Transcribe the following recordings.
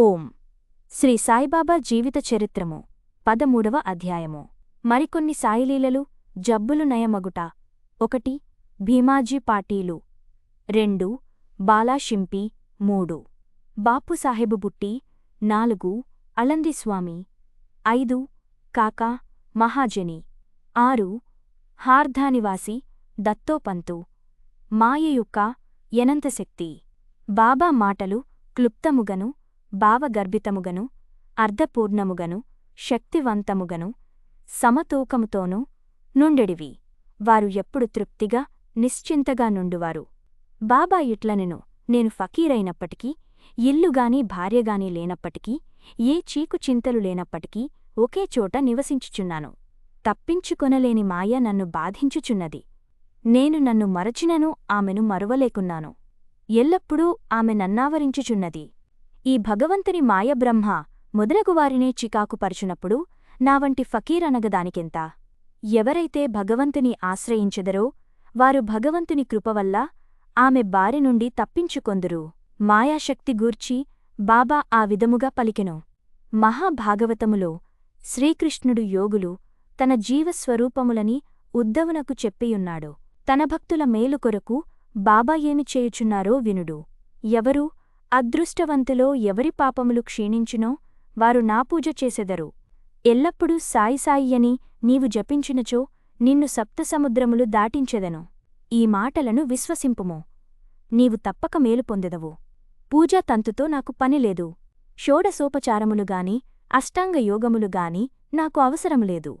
ఓం. శ్రీ సాయిబాబా జీవిత చరిత్రము పదమూడవ అధ్యాయము. మరికొన్ని సాయిలీలలు జబ్బులు నయమగుట. ఒకటి భీమాజీ పాటీలు. రెండు బాలాషింపి మూడు బాపుసాహెబు బుట్టి. నాలుగు అలందిస్వామి ఐదు కాకా మహాజని. ఆరు హార్ధానివాసి దత్తోపంతు. మాయయుక్క ఎనంతశక్తి బాబా మాటలు క్లుప్తముగను భావగర్భితముగను అర్ధపూర్ణముగను శక్తివంతముగను సమతూకముతోనూ నుండెడివి. వారు ఎప్పుడు తృప్తిగా నిశ్చింతగా నుండువారు. బాబా ఇట్లనెను నేను ఫకీరైనప్పటికీ ఇల్లుగాని భార్యగాని లేనప్పటికీ ఏ చీకు చింతలు లేనప్పటికీ ఒకే చోట నివసించుచున్నాను. తప్పించుకొనలేని మాయ నన్ను బాధించుచున్నది. నేను నన్ను మరచినను ఆమెను మరువలేకున్నాను. ఎల్లప్పుడూ ఆమె నన్నావరించుచున్నది. ఈ భగవంతుని మాయబ్రహ్మ మొదలగువారినే చికాకుపరచునప్పుడు నా వంటి ఫకీరనగదానికెంత ఎవరైతే భగవంతుని ఆశ్రయించెదరో వారు భగవంతుని కృపవల్ల ఆమె బారి నుండి తప్పించుకొందురు. మాయాశక్తి గూర్చి బాబా ఆ విధముగా పలికెను. మహాభాగవతములో శ్రీకృష్ణుడు యోగులు తన జీవస్వరూపములని ఉద్దవునకు చెప్పియున్నాడు. తన భక్తుల మేలు కొరకు బాబా ఏమి చేయుచున్నారో వినుడు. ఎవరు? అదృష్టవంతులో ఎవరి పాపములు క్షీణించునో వారు నా పూజ చేసెదరు. ఎల్లప్పుడూ సాయి సాయి అని నీవు జపించినచో నిన్ను సప్తసముద్రములు దాటించెదను. ఈ మాటలను విశ్వసింపుము. నీవు తప్పక మేలు పొందెదవు. పూజా తంతుతో నాకు పనిలేదు షోడసోపచారములుగాని అష్టాంగ యోగములుగాని నాకు అవసరములేదు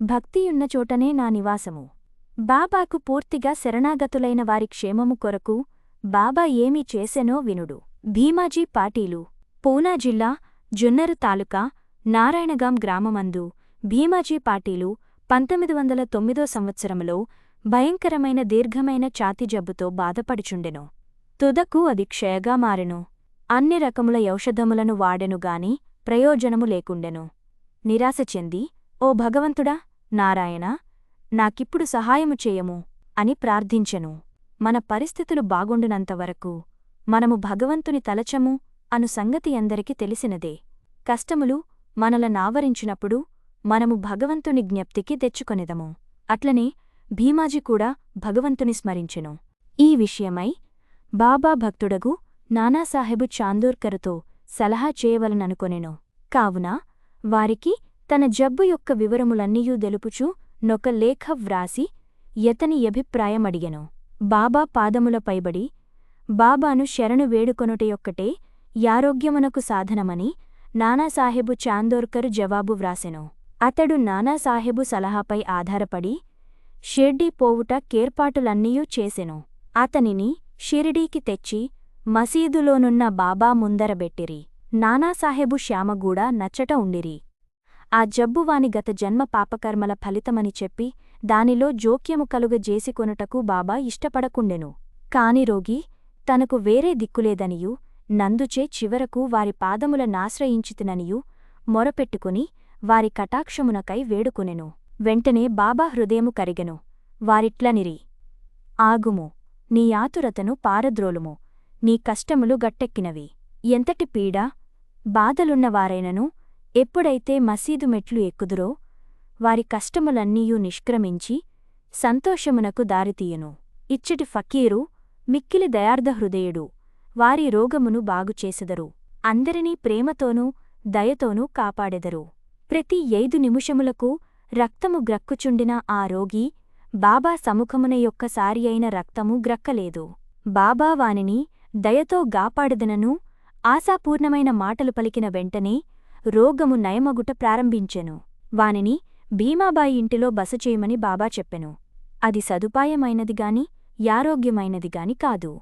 భక్తియున్న చోటనే నా నివాసము. బాబాకు పూర్తిగా శరణాగతులైన వారి క్షేమము కొరకు బాబా ఏమీ చేసెనో వినుడు. భీమాజీ పాటీలు పూనా జిల్లా జున్నరు తాలూకా నారాయణగాం గ్రామమందు భీమాజీ పాటీలు పంతొమ్మిది వందల తొమ్మిదో సంవత్సరములో భయంకరమైన దీర్ఘమైన ఛాతి జబ్బుతో బాధపడుచుండెను. తుదకు అది క్షయగా మారెను. అన్ని రకముల ఔషధములను వాడెనుగాని ప్రయోజనము లేకుండెను. నిరాశ చెంది ఓ భగవంతుడా నారాయణ నాకిప్పుడు సహాయము చేయము అని ప్రార్థించెను. మన పరిస్థితులు బాగుండునంతవరకు మనము భగవంతుని తలచము అను సంగతి అందరికి తెలిసినదే. కష్టములు మనల నావరించినప్పుడు మనము భగవంతుని జ్ఞప్తికి తెచ్చుకొనిదము. అట్లనే భీమాజీ కూడా భగవంతుని స్మరించెను. ఈ విషయమై బాబా భక్తుడగు నానాసాహెబు చాందోర్కరుతో సలహా చేయవలననుకొనెను. కావున వారికి తన జబ్బు యొక్క వివరములన్నీయూ తెలుపుచూ నొక లేఖ వ్రాసి యతని అభిప్రాయమడిగెను. బాబా పాదములపైబడి బాబాను శరణు వేడుకొనుటయొక్కటే యారోగ్యమునకు సాధనమని నానాసాహెబు చాందోర్కరు జవాబు వ్రాసెను. అతడు నానాసాహెబు సలహాపై ఆధారపడి షిర్డీ పోవుట కేర్పాటులన్నీయూ చేసెను. అతనిని షిరిడీకి తెచ్చి మసీదులోనున్న బాబా ముందరబెట్టిరి నానాసాహెబు శ్యామగూడ నచ్చట ఉండిరి. ఆ జబ్బు వాని గత జన్మ పాపకర్మల ఫలితమని చెప్పి దానిలో జోక్యము కలుగజేసికొనుటకు బాబా ఇష్టపడకుండెను. కాని రోగి తనకు వేరే దిక్కులేదనియూ నందుచే చివరకు వారి పాదముల నాశ్రయించితిననియు మొరపెట్టుకుని వారి కటాక్షమునకై వేడుకొనెను. వెంటనే బాబా హృదయము కరిగెను. వారిట్లనిరి ఆగుము నీ ఆతురతను పారద్రోలుము నీ కష్టములు గట్టెక్కినవి. ఎంతటి పీడ బాధలున్నవారైనను ఎప్పుడైతే మసీదు మెట్లు ఎక్కుదురో వారి కష్టములన్నీయూ నిష్క్రమించి సంతోషమునకు దారితీయును. ఇచ్చటి ఫకీరు మిక్కిలి దయార్ధహృదయుడు వారి రోగమును బాగుచేసెదరు అందరినీ ప్రేమతోనూ దయతోనూ కాపాడెదరు. ప్రతి ఐదు నిమిషములకు రక్తము గ్రక్కుచుండిన ఆ రోగి బాబా సముఖమున యొక్కసారి అయిన రక్తము గ్రక్కలేదు. బాబా వానిని దయతో గాపాడదనను ఆశాపూర్ణమైన మాటలు పలికిన వెంటనే రోగము నయమగుట ప్రారంభించెను. వానిని భీమాబాయి ఇంటిలో బస చేయమని బాబా చెప్పెను. అది సదుపాయమైనదిగాని యారోగ్యమైనదిగాని కాదు.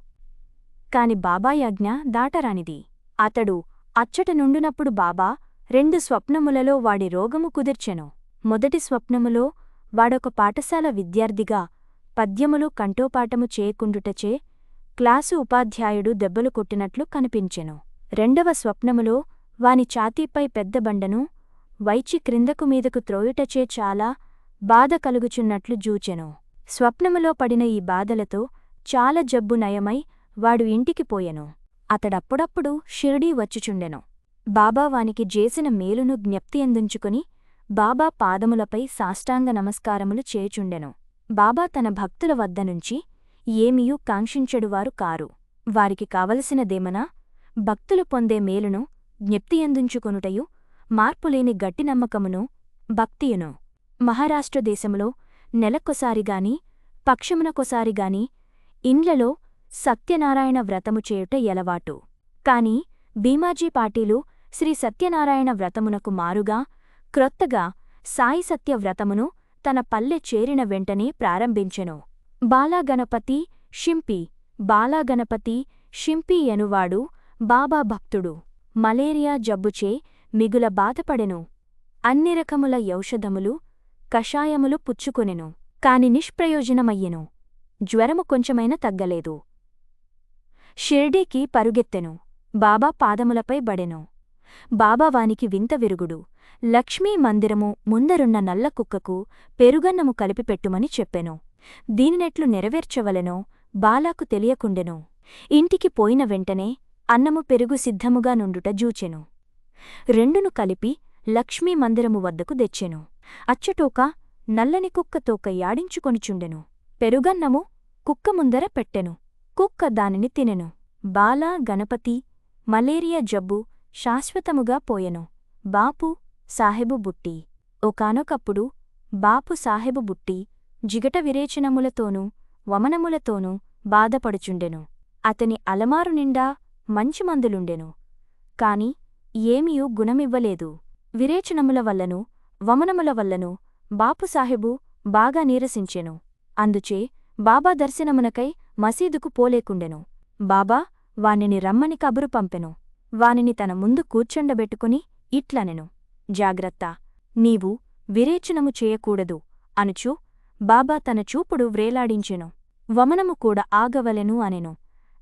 కాని బాబాయాజ్ఞ దాటరానిది. అతడు అచ్చట నుండునప్పుడు బాబా రెండు స్వప్నములలో వాడి రోగము కుదిర్చెను. మొదటి స్వప్నములో వాడొక పాఠశాల విద్యార్థిగా పద్యములు కంఠోపాఠము చేయకుండుటచే క్లాసు ఉపాధ్యాయుడు దెబ్బలు కొట్టినట్లు కనిపించెను. రెండవ స్వప్నములో వాని ఛాతీపై పెద్ద బండను వైచి క్రిందకు మీదకు త్రోయుటచే చాలా బాధ కలుగుచున్నట్లు జూచెను. స్వప్నములో పడిన ఈ బాధలతో చాలా జబ్బు నయమై వాడు ఇంటికి పోయెను. అతడప్పుడప్పుడు షిరిడీ వచ్చుచుండెను. బాబా వానికి జేసిన మేలును జ్ఞప్తి అందించుకుని బాబా పాదములపై సాష్టాంగ నమస్కారములు చేయుచుండెను. బాబా తన భక్తుల వద్ద నుంచి ఏమియూ కాంక్షించెడువారు కారు. వారికి కావలసినదేమనా? భక్తులు పొందే మేలును జ్ఞప్తియందుంచుకొనుటయు మార్పులేని గట్టి నమ్మకమును భక్తియును. మహారాష్ట్ర దేశములో నెలకొసారిగాని పక్షమునకొసారిగాని ఇండ్లలో సత్యనారాయణ వ్రతము చేయుట ఎలవాటు. కాని భీమాజీ పాటీలు శ్రీ సత్యనారాయణ వ్రతమునకు మారుగా క్రొత్తగా సాయి సత్య వ్రతమును తన పల్లె చేరిన వెంటనే ప్రారంభించెను. బాలాగణపతి షింపి బాలాగణపతి షింపి ఎనువాడు బాబా భక్తుడు. మలేరియా జబ్బుచే మిగుల బాధపడెను. అన్ని రకముల యౌషధములు కషాయములు పుచ్చుకొనెను కాని నిష్ప్రయోజనమయ్యెను. జ్వరము కొంచెమైన తగ్గలేదు. షిర్డీకి పరుగెత్తెను. బాబా పాదములపై బడెను. బాబా వానికి వింత విరుగుడు. లక్ష్మీ మందిరము ముందరున్న నల్ల కుక్కకు పెరుగన్నము కలిపిపెట్టుమని చెప్పెను. దీనినెట్లు నెరవేర్చవలెనో బాలాకు తెలియకుండెను. ఇంటికి పోయిన వెంటనే అన్నము పెరుగు సిద్ధముగా నుండుట జూచెను. రెండును కలిపి లక్ష్మీ మందిరము వద్దకు తెచ్చెను. అచ్చటోక నల్లని కుక్క తోక యాడించుకొనిచుండెను. పెరుగన్నము కుక్క ముందర పెట్టెను. కుక్క దానిని తినెను. బాలా గణపతి మలేరియా జబ్బు శాశ్వతముగా పోయెను. బాపు సాహెబు బుట్టి. ఒకానొకప్పుడు బాపు సాహెబు బుట్టి జిగట విరేచనములతోనూ వమనములతోనూ బాధపడుచుండెను. అతని అలమారు నిండా మంచి మందులుండెను. కాని ఏమియూ గుణమివ్వలేదు. విరేచనముల వల్లను వమనముల వల్లను బాపుసాహెబు బాగా నీరసించెను. అందుచే బాబా దర్శనమునకై మసీదుకు పోలేకుండెను. బాబా వానిని రమ్మని కబురు పంపెను. వానిని తన ముందు కూర్చుండబెట్టుకుని ఇట్లనెను. జాగ్రత్త నీవు విరేచనము చేయకూడదు అనుచు బాబా తన చూపుడు వ్రేలాడించెను. వమనము కూడా ఆగవలెను అనెను.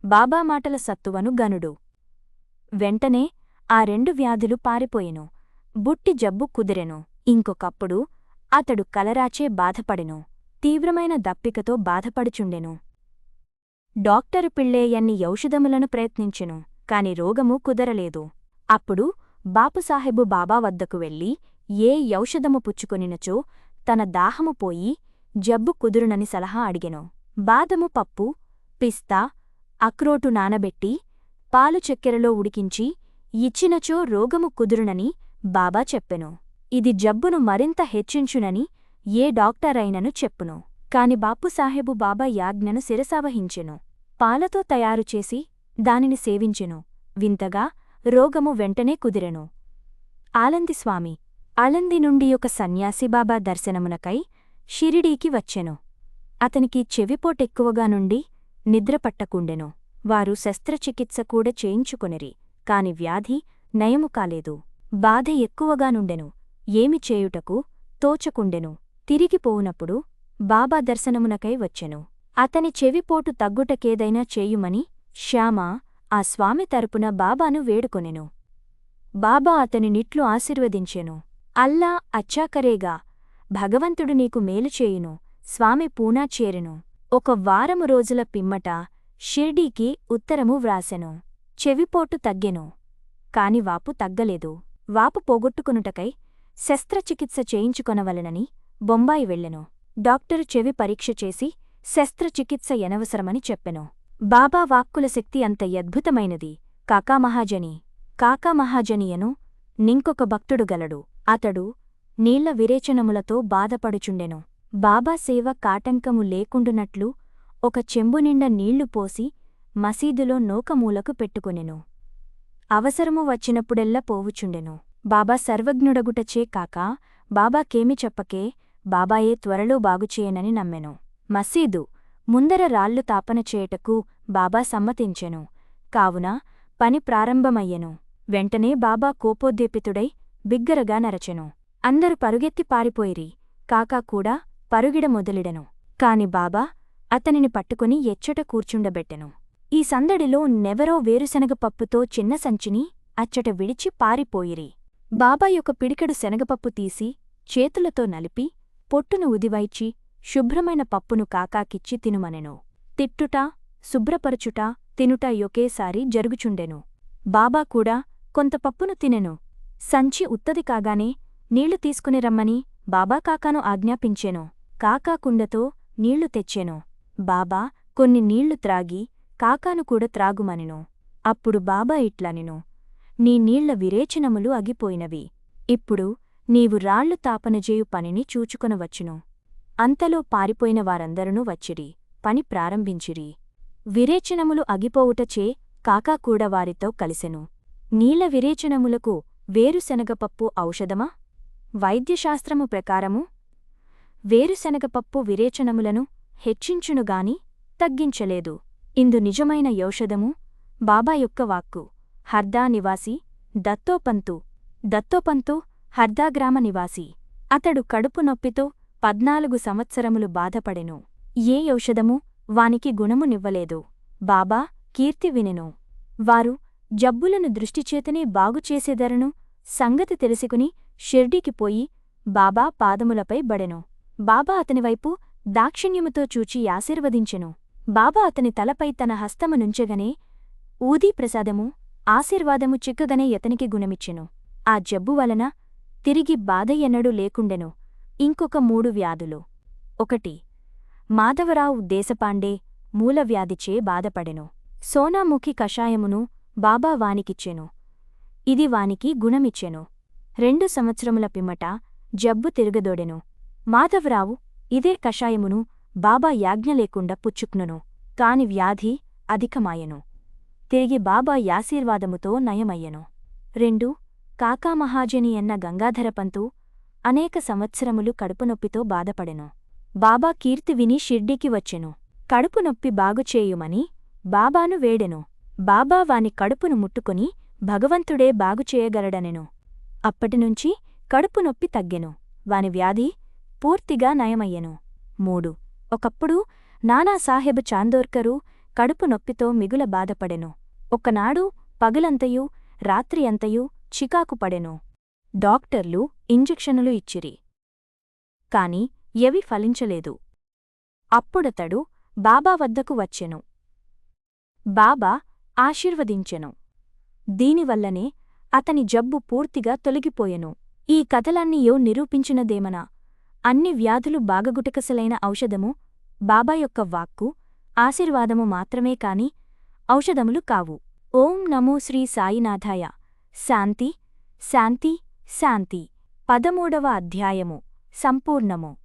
బాబా మాటల సత్తువను గనుడు. వెంటనే ఆ రెండు వ్యాధులు పారిపోయెను. బుట్టి జబ్బు కుదిరెను. ఇంకొకప్పుడు అతడు కలరాచే బాధపడెను తీవ్రమైన దప్పికతో బాధపడుచుండెను. డాక్టరు పిళ్ళేయన్ని ఔషధములను ప్రయత్నించెను కాని రోగము కుదరలేదు. అప్పుడు బాపుసాహెబు బాబా వద్దకు వెళ్ళి ఏ ఔషధము పుచ్చుకొనినచో తన దాహము పోయి జబ్బు కుదురునని సలహా అడిగెను. బాదము పప్పు పిస్తా అక్రోటు నానబెట్టి పాలు చక్కెరలో ఉడికించి ఇచ్చినచో రోగము కుదురునని బాబా చెప్పెను. ఇది జబ్బును మరింత హెచ్చించునని ఏ డాక్టరైనను చెప్పును. కాని బాపుసాహెబు బాబా యాజ్ఞను శిరసావహించెను. పాలతో తయారుచేసి దానిని సేవించెను. వింతగా రోగము వెంటనే కుదిరెను. ఆలందిస్వామి ఆలంది నుండి ఒక సన్యాసి బాబా దర్శనమునకై షిరిడీకి వచ్చెను. అతనికి చెవిపోటెక్కువగా నుండి నిద్రపట్టకుండెను వారు శస్త్రచికిత్స కూడా చేయించుకొనిరి కాని వ్యాధి నయము కాలేదు. బాధ ఎక్కువగా నుండెను. ఏమి చేయుటకు తోచకుండెను. తిరిగిపోవునప్పుడు బాబా దర్శనమునకై వచ్చెను. అతని చెవిపోటు తగ్గుటకేదైనా చేయుమని శ్యామ ఆ స్వామి తరపున బాబాను వేడుకొనెను. బాబా అతని నిట్లు ఆశీర్వదించెను. అల్లా అచ్చాకరేగా భగవంతుడు నీకు మేలుచేయును స్వామి పూనా చేరెను. ఒక వారము రోజుల పిమ్మట షిర్డీకి ఉత్తరము వ్రాసెను. చెవిపోటు తగ్గెను. కాని వాపు తగ్గలేదు. వాపు పోగొట్టుకునుటకై శస్త్రచికిత్స చేయించుకొనవలెనని బొంబాయి వెళ్ళెను. డాక్టరు చెవి పరీక్ష చేసి శస్త్రచికిత్స ఎనవసరమని చెప్పెను. బాబా వాక్కుల శక్తి అంత అద్భుతమైనది కాకామహాజని కాకామహాజనియను నింకొక భక్తుడు గలడు. అతడు నీళ్ళ విరేచనములతో బాధపడుచుండెను. బాబా సేవ కాటంకము లేకుండునట్లు ఒక చెంబునిండా నీళ్ళు పోసి మసీదులో నోకమూలకు పెట్టుకొనెను. అవసరము వచ్చినప్పుడెల్లా పోవుచుండెను. బాబా సర్వజ్ఞుడగుటచే కాక బాబాకేమి చెప్పకే బాబాయే త్వరలో బాగుచేయనని నమ్మెను. మసీదు ముందర రాళ్ళు తాపన చేయుటకు బాబా సమ్మతించెను. కావున పని ప్రారంభమయ్యెను. వెంటనే బాబా కోపోద్దీపితుడై బిగ్గరగా నరచెను. అందరు పరుగెత్తి పారిపోయిరి. కాకా కూడా పరుగిడ మొదలిడెను. కాని బాబా అతనిని పట్టుకుని ఎచ్చట కూర్చుండబెట్టెను. ఈ సందడిలో నెవరో వేరుశనగ పప్పుతో చిన్న సంచిని అచ్చట విడిచి పారిపోయిరి. బాబా యొక్క పిడికెడు శనగపప్పు తీసి చేతులతో నలిపి పొట్టును ఉదివైచి శుభ్రమైన పప్పును కాకాకిచ్చి తినుమనెను. తిట్టుట శుభ్రపరచుట తినుట ఒకేసారి జరుగుచుండెను. బాబా కూడా కొంత పప్పును తినెను. సంచి ఉత్తది కాగానే నీళ్ళు తీసుకుని రమ్మని బాబా కాకాను ఆజ్ఞాపించెను. కాకా కుండతో నీళ్ళు తెచ్చెను. బాబా కొన్ని నీళ్ళు త్రాగి కాకాను కూడా త్రాగుమనెను. అప్పుడు బాబా ఇట్లనెను. నీ నీళ్ళ విరేచనములు అగిపోయినవి. ఇప్పుడు నీవు రాళ్ళు తాపనజేయు పనిని చూచుకొనవచ్చును. అంతలో పారిపోయిన వారందరూ వచ్చిరి పని ప్రారంభించిరి. విరేచనములు అగిపోవుటచే కాకా కూడా వారితో కలిసెను. నీళ్ళ విరేచనములకు వేరుశనగపప్పు ఔషధమా? వైద్యశాస్త్రము ప్రకారము వేరుశనగపప్పు విరేచనములను హెచ్చించునుగాని తగ్గించలేదు. ఇందు నిజమైన యౌషధము బాబా యొక్క వాక్కు. హర్దా నివాసి దత్తోపంతు. దత్తోపంతు హర్దా గ్రామ నివాసి. అతడు కడుపు నొప్పితో పద్నాలుగు సంవత్సరములు బాధపడెను. ఏ ఔషధము వానికి గుణమునివ్వలేదు బాబా కీర్తి వినెను. వారు జబ్బులను దృష్టిచేతనే బాగుచేసేదరను సంగతి తెలుసుకుని షిర్డీకి పోయి బాబా పాదములపై బడెను. బాబా అతనివైపు దాక్షిణ్యముతో చూచి ఆశీర్వదించెను. బాబా అతని తలపై తన హస్తమునుంచగనే ఊదీ ప్రసాదము ఆశీర్వాదము చిక్కగనే యతనికి గుణమిచ్చెను. ఆ జబ్బు వలన తిరిగి బాధ ఎన్నడూ లేకుండెను. ఇంకొక మూడు వ్యాధులు. ఒకటి. మాధవరావు దేశపాండే మూలవ్యాధిచే బాధపడెను. సోనాముఖి కషాయమును బాబా వానికిచ్చెను. ఇది వానికి గుణమిచ్చెను. రెండు సంవత్సరముల పిమ్మట జబ్బు తిరగదోడెను. మాధవరావు ఇదే కషాయమును బాబా యాజ్ఞ లేకుండా పుచ్చుక్నును. కాని వ్యాధి అధికమాయెను. తిరిగి బాబా యాశీర్వాదముతో నయమయ్యెను. రెండు కాకామహాజని ఎన్న గంగాధరపంతు అనేక సంవత్సరములు కడుపునొప్పితో బాధపడెను. బాబా కీర్తి విని షిర్డీకి వచ్చెను. కడుపునొప్పి బాగుచేయుమని బాబాను వేడెను. బాబా వాని కడుపును ముట్టుకుని భగవంతుడే బాగుచేయగలడనెను అప్పటినుంచి కడుపునొప్పి తగ్గెను. వాని వ్యాధి పూర్తిగా నయమయ్యెను. మూడు ఒకప్పుడు నానాసాహెబ్ చాందోర్కరు కడుపు నొప్పితో మిగుల బాధపడెను. ఒక్కనాడు పగలంతయు రాత్రి అంతయు చికాకు పడెను. డాక్టర్లు ఇంజెక్షనులు ఇచ్చిరి. కాని ఎవి ఫలించలేదు. అప్పుడతడు బాబా వద్దకు వచ్చెను. బాబా ఆశీర్వదించెను. దీనివల్లనే అతని జబ్బు పూర్తిగా తొలగిపోయెను. ఈ కథలన్నీయో నిరూపించినదేమనా? అన్ని వ్యాధులు బాగగుటకసలైన ఔషధము బాబా యొక్క వాక్కు ఆశీర్వాదము మాత్రమే కాని ఔషధములు కావు. ఓం నమో శ్రీ సాయినాథాయ. శాంతి శాంతి శాంతి. పదమూడవ అధ్యాయము. సంపూర్ణము.